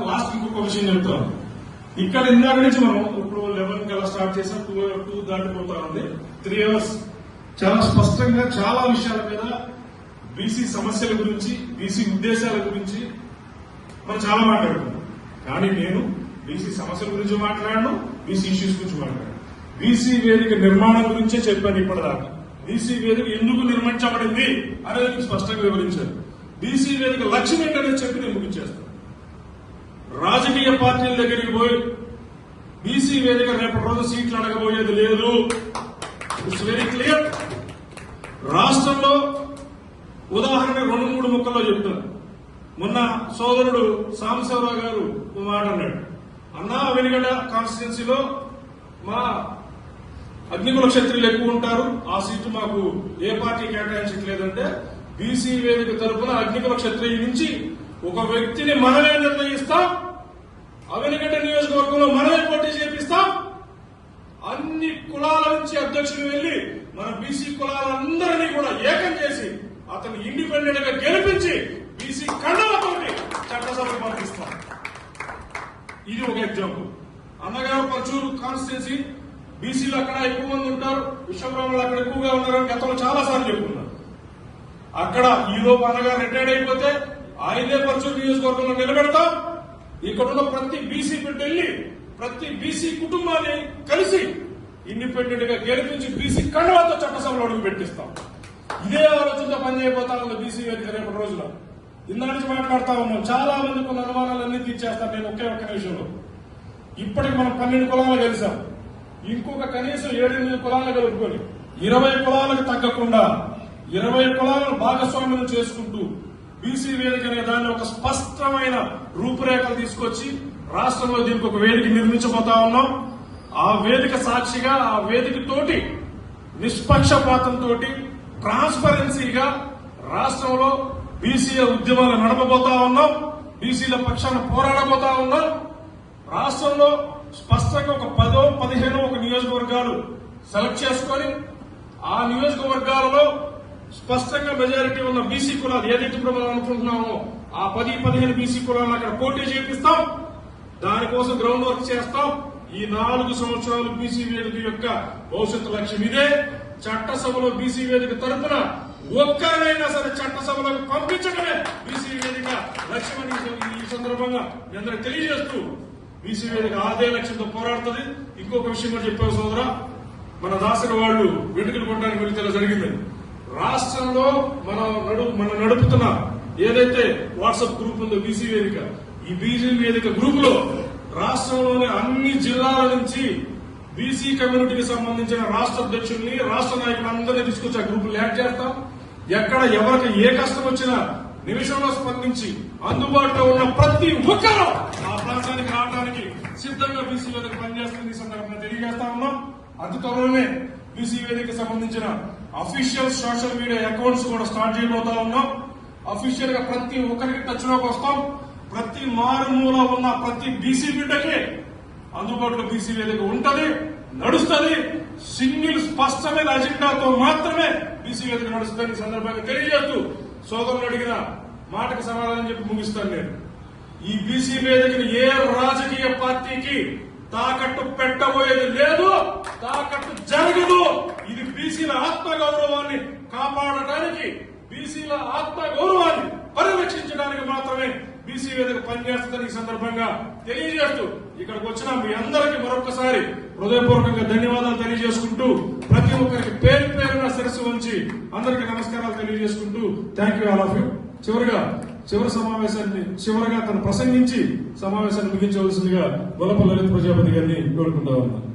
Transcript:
Last ఇంకొక విషయం చెప్తాను. ఇక్కడ ఇందాక నుంచి మనం ఇప్పుడు లెవెన్ కల్లా స్టార్ట్ చేసాం టూ టూ దాటిపోతా ఉంది. త్రీ అవర్స్ చాలా స్పష్టంగా చాలా విషయాల మీద బీసీ సమస్యల గురించి బీసీ ఉద్దేశాల గురించి మనం చాలా మాట్లాడుకున్నాం. కానీ నేను బీసీ సమస్యల గురించి మాట్లాడను బీసీ ఇష్యూస్ గురించి మాట్లాడాను. బీసీ వేదిక నిర్మాణం గురించే చెప్పాను ఇప్పటిదాకా. బీసీ వేదిక ఎందుకు నిర్మించబడింది అనేది స్పష్టంగా వివరించాను. బీసీ వేదిక లక్ష్యం ఏంటనేది చెప్పి నేను ముగించేస్తాను. రాజకీయ పార్టీల దగ్గరికి పోయి బీసీ వేదిక రేపటి రోజు సీట్లు అడగబోయేది లేదు. ఇట్స్ వెరీ క్లియర్ రాష్ట్రంలో ఉదాహరణ రెండు మూడు ముక్కల్లో చెప్తాను. మొన్న సోదరుడు సాంబశివరావు గారు మాట అన్నాడు. అన్నా వెనుగడ కాన్స్టిట్యున్సీలో మా అగ్నికుల క్షత్రియులు ఎక్కువ ఉంటారు. ఆ సీటు మాకు ఏ పార్టీ కేటాయించట్లేదంటే బీసీ వేదిక తరఫున అగ్నికుల క్షత్రియ నుంచి ఒక వ్యక్తిని మనమే నిర్ణయిస్తాం. అవినగడ్డ నియోజకవర్గంలో మనమే పోటీ చేపిస్తాం. అన్ని కులాల నుంచి అధ్యక్షులు వెళ్ళి మన బీసీ కులాలందరినీ కూడా ఏకం చేసి అతను ఇండిపెండెంట్గా గెలిపించి బీసీ కండలతోటి చట్టసభకు పంపిస్తాం. ఇది ఒక ఎగ్జాంపుల్. అన్నగారు పరచూరు కాన్స్టిట్యున్సీ బీసీలు అక్కడ ఎక్కువ మంది ఉంటారు విశ్వబ్రాహ్మణులు అక్కడ ఎక్కువగా ఉన్నారని గతంలో చాలా సార్లు చెప్పుకున్నారు. అక్కడ ఈ లోపు అన్నగారు రిటైర్డ్ అయిపోతే ఆయనే పరచూరు నియోజకవర్గంలో నిలబెడతాం. ఇక్కడ ఉన్న ప్రతి బీసీ బిడ్డ వెళ్ళి ప్రతి బీసీ కుటుంబాన్ని కలిసి ఇండిపెండెంట్గా గెలిపించి బీసీ కండలతో చట్టసభలో అడుగు పెట్టిస్తాం ఇదే ఆలోచనతో పనిచేయబోతా ఉంది బీసీ వేదిక రేపటి రోజున. ఇందా నుంచి మాట్లాడుతా ఉన్నాం. చాలా మంది కొన్ని అనుమానాలన్నీ తీర్చేస్తాను నేను ఒకే ఒక్క విషయంలో ఇప్పటికి మనం పన్నెండు కులాలు కలిసాం ఇంకొక కనీసం ఏడెనిమిది కులాలు కలుపుకొని ఇరవై కులాలకు తగ్గకుండా ఇరవై కులాలను భాగస్వామ్యం చేసుకుంటూ బీసీ వేదిక అనే దాన్ని ఒక స్పష్టమైన రూపురేఖలు తీసుకొచ్చి రాష్ట్రంలో దీనికి ఒక వేదిక నిర్మించబోతా ఉన్నాం. ఆ వేదిక సాక్షిగా ఆ వేదిక తోటి నిష్పక్షపాతంతో ట్రాన్స్పరెన్సీగా రాష్ట్రంలో బీసీల ఉద్యమాలు నడపబోతా ఉన్నాం. బీసీల పక్షాన పోరాడబోతా ఉన్నాం. రాష్ట్రంలో స్పష్టంగా ఒక పదో పదిహేనో ఒక నియోజకవర్గాలు సెలెక్ట్ చేసుకొని ఆ నియోజకవర్గాలలో స్పష్టంగా మెజారిటీ ఉన్న బీసీ కులాలు ఏదైతే ఇప్పుడు మనం అనుకుంటున్నామో ఆ పది పదిహేను బీసీ కులాలను అక్కడ పోటీ చేపిస్తాం. దానికోసం గ్రౌండ్ వర్క్ చేస్తాం. ఈ నాలుగు సంవత్సరాలు బీసీ వేదిక యొక్క భవిష్యత్తు లక్ష్యం ఇదే. చట్టసభలో బీసీ వేదిక తరపున ఒక్కరినైనా సరే చట్టసభలకు పంపించడమే బీసీ వేదిక లక్ష్యమని ఈ సందర్భంగా మీ అందరికి తెలియజేస్తూ బీసీ వేదిక అదే లక్ష్యంతో పోరాడుతుంది. ఇంకొక విషయం కూడా చెప్పాను సోదరా మన దాసరి వాళ్ళు వెంటుకలు కొట్టడానికి వెళితే జరిగిందని రాష్ట్రంలో మన నడు మనం నడుపుతున్న ఏదైతే వాట్సాప్ గ్రూప్ ఉందో బీసీ వేదిక ఈ బీసీ వేదిక గ్రూప్లో రాష్ట్రంలోని అన్ని జిల్లాల నుంచి బీసీ కమ్యూనిటీకి సంబంధించిన రాష్ట్ర అధ్యక్షుల్ని రాష్ట్ర నాయకులందరినీ తీసుకొచ్చి ఆ గ్రూప్ యాడ్ చేస్తాం. ఎక్కడ ఎవరికి ఏ కష్టం వచ్చినా నిమిషంలో స్పందించి అందుబాటులో ఉన్న ప్రతి ఒక్కరూ ఆ ప్రాంతానికి రావడానికి సిద్ధంగా బీసీ వేదిక పనిచేస్తుంది ఈ సందర్భంగా తెలియజేస్తా ఉన్నాం. అతి త్వరలోనే బీసీ వేదిక సంబంధించిన అఫీషియల్ సోషల్ మీడియా అకౌంట్స్ కూడా స్టార్ట్ చేయబోతా ఉన్నాం. అఫీషియల్గా ప్రతి ఒక్కరికి టచ్లోకి వస్తాం. ప్రతి మారుమూల ఉన్న ప్రతి బీసీ బిడ్డకి అందుబాటులో బీసీ వేదిక ఉంటది నడుస్తుంది. సింగిల్ స్పష్టమైన అజెండాతో మాత్రమే బీసీ వేదిక నడుస్తుందని సందర్భంగా తెలియజేస్తూ సోదరులు అడిగిన మాటకు సమాధానం చెప్పి ముగిస్తాను నేను. ఈ బీసీ వేదికను ఏ రాజకీయ పార్టీకి తాకట్టు పెట్టబోయేది లేదు. తాకట్టు జరగదు. ఇది బీసీల ఆత్మ గౌరవాన్ని కాపాడటానికి బీసీల ఆత్మ గౌరవాన్ని పరిరక్షించడానికి మాత్రమే బీసీ వేదిక పనిచేస్తుందని ఈ సందర్భంగా తెలియజేస్తూ ఇక్కడికి వచ్చిన మీ అందరికీ మరొకసారి హృదయపూర్వకంగా ధన్యవాదాలు తెలియజేసుకుంటూ ప్రతి ఒక్కరికి పేరు పేరున శిరస్సు ఉంచి అందరికీ నమస్కారాలు తెలియజేసుకుంటూ thank you all of you చివరిగా చివరి సమావేశాన్ని చివరిగా తను ప్రసంగించి సమావేశాన్ని ముగించవలసిందిగా గొలప లలిత ప్రజాపతి గారిని కోరుకుంటా ఉన్నాను.